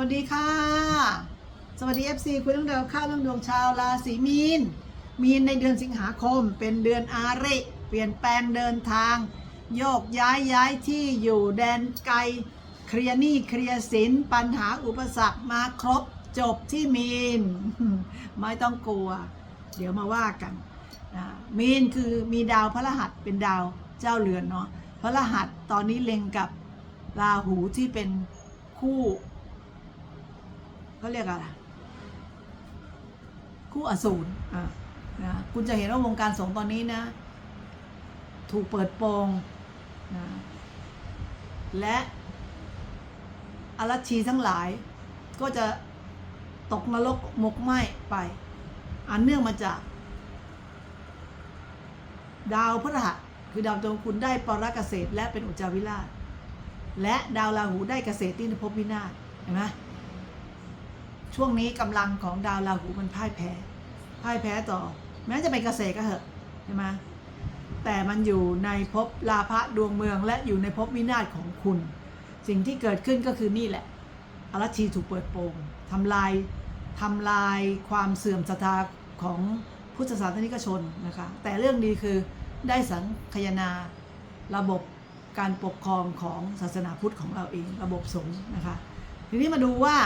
วัสดีค่ะ สวัสดี FC คุณต้องเดาวข้าวเรื่องดวงชาวราศีมีน มีนในเดือนสิงหาคม เป็นเดือนอาริ เปลี่ยนแปลงเดินทาง โยกย้ายย้ายที่อยู่แดนไกล เคลียร์หนี้เคลียร์สินปัญหาอุปสรรคมาครบจบที่มีน ไม่ต้องกลัว เดี๋ยวมาว่ากัน มีนคือมีดาวพระรหัสเป็นดาวเจ้าเรือนเนาะพระรหัสตอนนี้เล็งกับราหูที่เป็นคู่ ก็เรียกอะไรคู่อสูรนะคุณจะเห็นว่าวงการสงฆ์ตอนนี้นะ ถูกเปิดโปงนะและอรัชีทั้งหลายก็จะตกนรกหมกไหม้ไป อันเนื่องมาจาก ดาวพฤหัสคือดาวตัวคุณได้ปรเกษตรและเป็นอุจจาวิราช และดาวราหูได้เกษตรที่ภพวินาศเห็นไหม ช่วงนี้กำลังของดาวราหูมันพ่ายแพ้พ่ายแพ้ต่อ แม้จะเป็นเกษตรก็เหอะใช่ไหมแต่มันอยู่ในภพลาภะดวงเมืองและอยู่ในภพวินาศของคุณ สิ่งที่เกิดขึ้นก็คือนี่แหละอรัชีถูกเปิดโปงทำลายทำลายความเสื่อมศรัทธาของพุทธศาสนิกชนนะคะ แต่เรื่องดีคือได้สังคยนาระบบการปกครองของศาสนาพุทธของเราเอง ระบบสงฆ์นะคะ ทีนี้มาดูว่า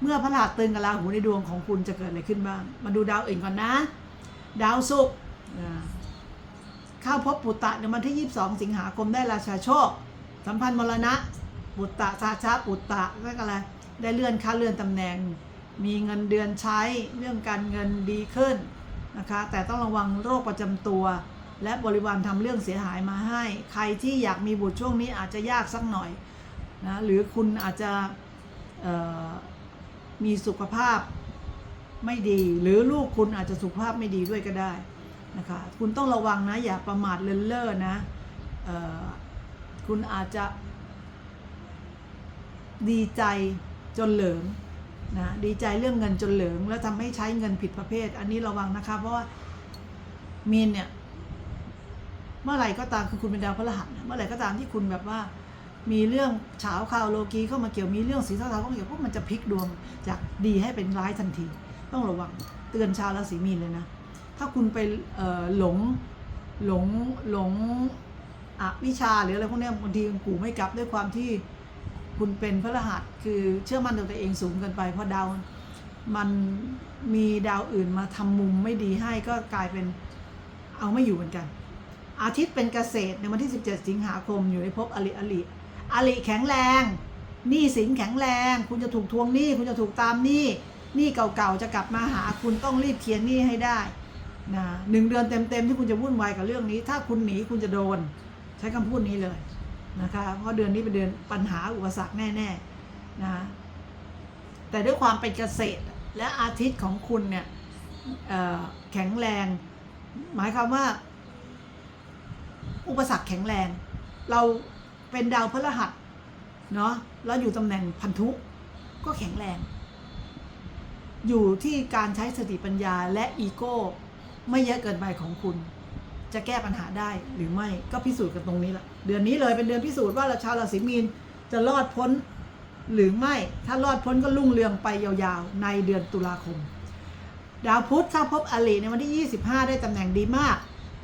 เมื่อพระราตึงกับราหูในดวงของคุณจะเกิดอะไรขึ้นบ้าง มาดูดาวอื่นก่อนนะ ดาวศุกร์เข้าพบปุตตะในวันที่ 22 สิงหาคมได้ราชาโชค สัมพันธ์มรณะ ปุตตะชาชาปุตตะเรียกอะไร ได้เลื่อนขั้นเลื่อนตำแหน่ง มีเงินเดือนใช้เรื่องการเงินดีขึ้นนะคะ แต่ต้องระวังโรคประจำตัว และบริวารทำเรื่องเสียหายมาให้ ใครที่อยากมีบุตรช่วงนี้อาจจะยากสักหน่อยนะ หรือคุณอาจจะ มีสุขภาพไม่ดี หรือลูกคุณอาจจะสุขภาพไม่ดีด้วยก็ได้นะคะ คุณต้องระวังนะ อย่าประมาทเลินเล่อนะคุณอาจจะ ดีใจจนเหลิงนะดีใจเรื่องเงินจนเหลิง แล้วทำให้ใช้เงินผิดประเภท อันนี้ระวังนะคะ เพราะว่ามีนเนี่ย เมื่อไหร่ก็ตามคือคุณเป็นดาวพฤหัสเมื่อไหร่ก็ตามที่คุณแบบว่า มีเรื่องเฉาข่าวโลกีเข้ามาเกี่ยวมีเรื่องสีเทาๆเข้ามาเกี่ยวพวกมันจะพลิกดวงจากดีให้เป็นร้ายทันที ต้องระวังเตือนชาวราศีมีนเลยนะ ถ้าคุณไปหลงหลงหลงอวิชาหรืออะไรพวกนี้บางทีกูไม่กลับด้วยความที่คุณเป็นพระรหัสคือเชื่อมั่นตัวเองสูงเกินไป เพราะดาวมันมีดาวอื่นมาทำมุมไม่ดีให้ก็กลายเป็นเอาไม่อยู่เหมือนกัน อาทิตย์เป็นเกษตรในวันที่ 17 สิงหาคมอยู่ในภพอลิอลิ อลิแข็งแรงหนี้สินแข็งแรง คุณจะถูกทวงหนี้ คุณจะถูกตามหนี้หนี้เก่าๆจะกลับมาหาคุณต้องรีบเคลียร์หนี้ให้ได้นะหนึ่งเดือนเต็มๆที่คุณจะวุ่นวายกับเรื่องนี้ ถ้าคุณหนีคุณจะโดน ใช้คำพูดนี้เลยนะคะเพราะเดือนนี้เป็นเดือนปัญหาอุปสรรคแน่ๆนะแต่ด้วยความเป็นเกษตรและอาทิตย์ของคุณเนี่ยแข็งแรง หมายความว่า อุปสรรคแข็งแรง เรา เป็นดาวพฤหัสเนาะแล้วอยู่ตำแหน่งพันธุก็แข็งแรง อยู่ที่การใช้สติปัญญาและอีโก้ ไม่เยอะเกินไปของคุณ จะแก้ปัญหาได้หรือไม่ก็พิสูจน์กันตรงนี้ละเดือนนี้เลยเป็นเดือนพิสูจน์ว่าเราชาวราศีมีนจะรอดพ้นหรือไม่ถ้ารอดพ้นก็รุ่งเรืองไปยาวๆ ในเดือนตุลาคม ดาวพุธถ้าพบอาริในวันที่ 25 ได้ตำแหน่งดีมาก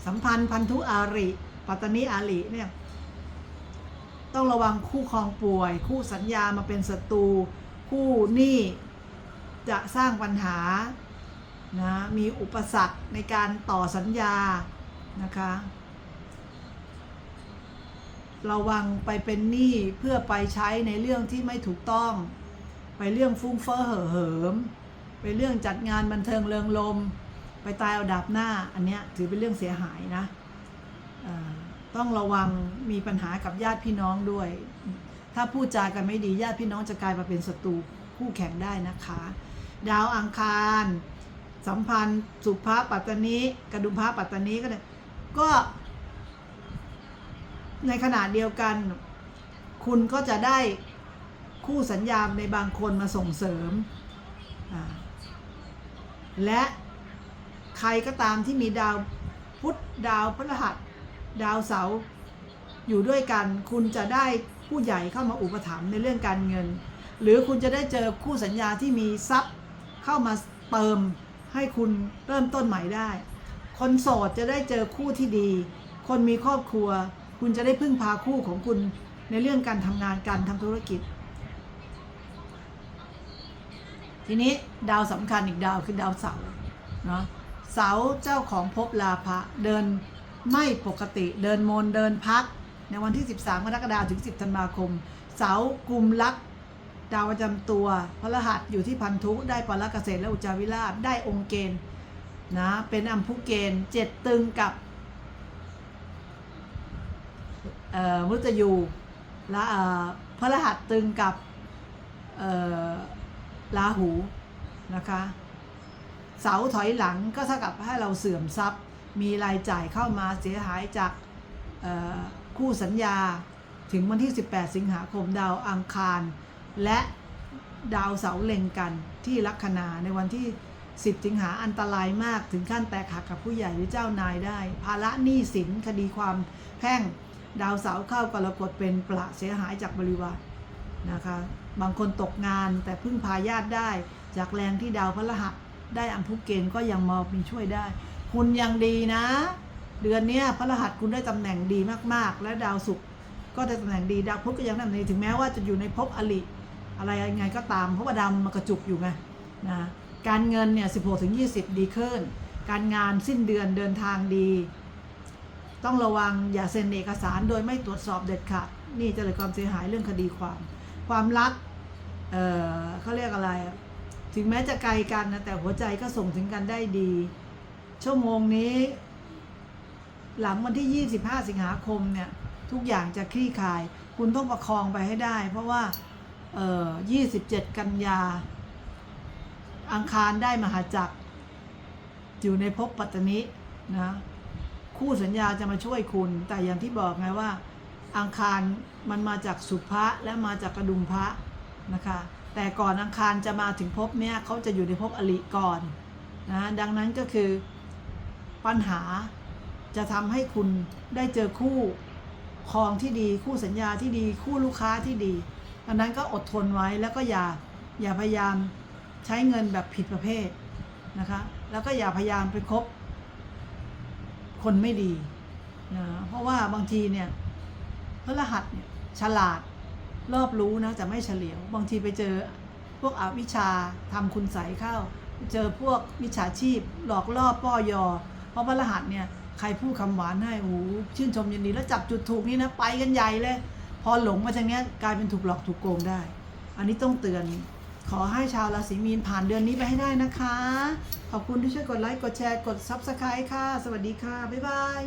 สัมพันธ์พันธุอาริ ปัตตานีอาริเนี่ย ต้องระวังคู่ครองป่วย คู่สัญญามาเป็นศัตรู คู่หนี้จะสร้างปัญหานะมีอุปสรรคในการต่อสัญญานะคะระวังไปเป็นหนี้เพื่อไปใช้ในเรื่องที่ไม่ถูกต้อง ไปเรื่องฟุ้งเฟ้อเห่อเหิม ไปเรื่องจัดงานบันเทิงเริงลม ไปตายเอาดับหน้าอันเนี้ยถือเป็นเรื่องเสียหายนะอ่า ต้องระวังมีปัญหากับญาติพี่น้องด้วย ถ้าพูดจากันไม่ดีญาติพี่น้องจะกลายมาเป็นศัตรูคู่แข่งได้นะคะ ดาวอังคาร สัมพันธ์สุภาปัตตานีกระดุมพระปัตตานีก็เนี่ยก็ในขณะเดียวกัน คุณก็จะได้คู่สัญญาในบางคนมาส่งเสริม และใครก็ตามที่มีดาวพุธดาวพฤหัส ดาวเสาอยู่ด้วยกัน คุณจะได้ผู้ใหญ่เข้ามาอุปถัมภ์ในเรื่องการเงิน หรือคุณจะได้เจอคู่สัญญาที่มีทรัพย์เข้ามาเติมให้คุณเริ่มต้นใหม่ได้ คนโสดจะได้เจอคู่ที่ดี คนมีครอบครัว คุณจะได้พึ่งพาคู่ของคุณในเรื่องการทำงานการทำธุรกิจ ทีนี้ดาวสำคัญอีกดาวคือดาวเสาร์เนาะเสาเจ้าของภพลาภะเดิน ไม่ปกติเดินมนเดินพัก ในวันที่ 13กรกฎาคมถึง 10 ธันวาคม เสาร์กุมลักดาวประจำตัวพระรหัสอยู่ที่พันธุได้ปลรเกษตรและอุจาวิราชได้องค์เกณฑ์นะเป็นอัมพุเกณฑ์เจ็ดตึงกับเอ่อมุตยูและพระรหัสตึงกับเอ่อราหูนะคะเสาถอยหลังก็เท่ากับให้เราเสื่อมทรัพย์ มีรายจ่ายเข้ามาเสียหายจากคู่สัญญาถึงวันที่ 18 สิงหาคมดาวอังคาร และดาวเสาเล็งกันที่ลัคนาในวันที่ 10 สิงหาอันตรายมากถึงขั้นแตกหักกับผู้ใหญ่หรือเจ้านายได้ ภาระหนี้สินคดีความแพ่งดาวเสาเข้ากรกฎเป็นประเสียหายจากบริวารนะคะบางคนตกงานแต่พึ่งพาญาติได้ จากแรงที่ดาวพระรหัสได้อัมพุเกณฑ์ก็ยังมามีช่วยได้ คุณยังดีนะ เดือนนี้พระรหัสคุณได้ตำแหน่งดีมากๆ และดาวศุกร์ก็ได้ตำแหน่งดีดาวพุธก็ยังได้ตำแหน่งดีถึงแม้ว่าจะอยู่ในภพอลิอะไรยังไงก็ตามเพราะว่าดาวมันกระจุกอยู่ไงนะการเงินเนี่ย16ถึง20ดีขึ้น การงานสิ้นเดือนเดินทางดี ต้องระวังอย่าเซ็นเอกสารโดยไม่ตรวจสอบเด็ดขาดนี่จะเลยความเสียหายเรื่องคดีความ ความรักเออเขาเรียกอะไร ถึงแม้จะไกลกันนะแต่หัวใจก็ส่งถึงกันได้ดี ชั่วโมงนี้ หลังวันที่ 25 สิงหาคมเนี่ย ทุกอย่างจะคลี่คลาย คุณต้องประคองไปให้ได้ เพราะว่าเอ่อ27 กันยา อังคารได้มหาจักร อยู่ในภพปัตตนินะ คู่สัญญาจะมาช่วยคุณ แต่อย่างที่บอกไงว่า อังคารมันมาจากสุภะและมาจากกระดุมพระนะคะ แต่ก่อนอังคารจะมาถึงภพเนี้ยเขาจะอยู่ในภพอลิก่อนนะ ดังนั้นก็คือ ปัญหาจะทำให้คุณได้เจอคู่ครองที่ดี คู่สัญญาที่ดี คู่ลูกค้าที่ดีดังนั้นก็อดทนไว้แล้วก็อย่าอย่าพยายามใช้เงินแบบผิดประเภทนะคะแล้วก็อย่าพยายามไปคบคนไม่ดีนะเพราะว่าบางทีเนี่ยพระรหัสเนี่ยฉลาดรอบรู้นะแต่ไม่เฉลียว บางทีไปเจอพวกอวิชาทำคุณใสเข้า เจอพวกมิจฉาชีพ หลอกล่อป้อยอ ราะพระรหัสเนี่ยใครพูดคำหวานให้โอ้ชื่นชมยินดีแล้วจับจุดถูกนี่นะไปกันใหญ่เลย พอหลงมาทางเนี้ยกลายเป็นถูกหลอกถูกโกงได้ อันนี้ต้องเตือน ขอให้ชาวราศีมีนผ่านเดือนนี้ไปให้ได้นะคะ ขอบคุณที่ช่วยกดไลค์กดแชร์กด Subscribe ค่ะ สวัสดีค่ะ บ๊ายบาย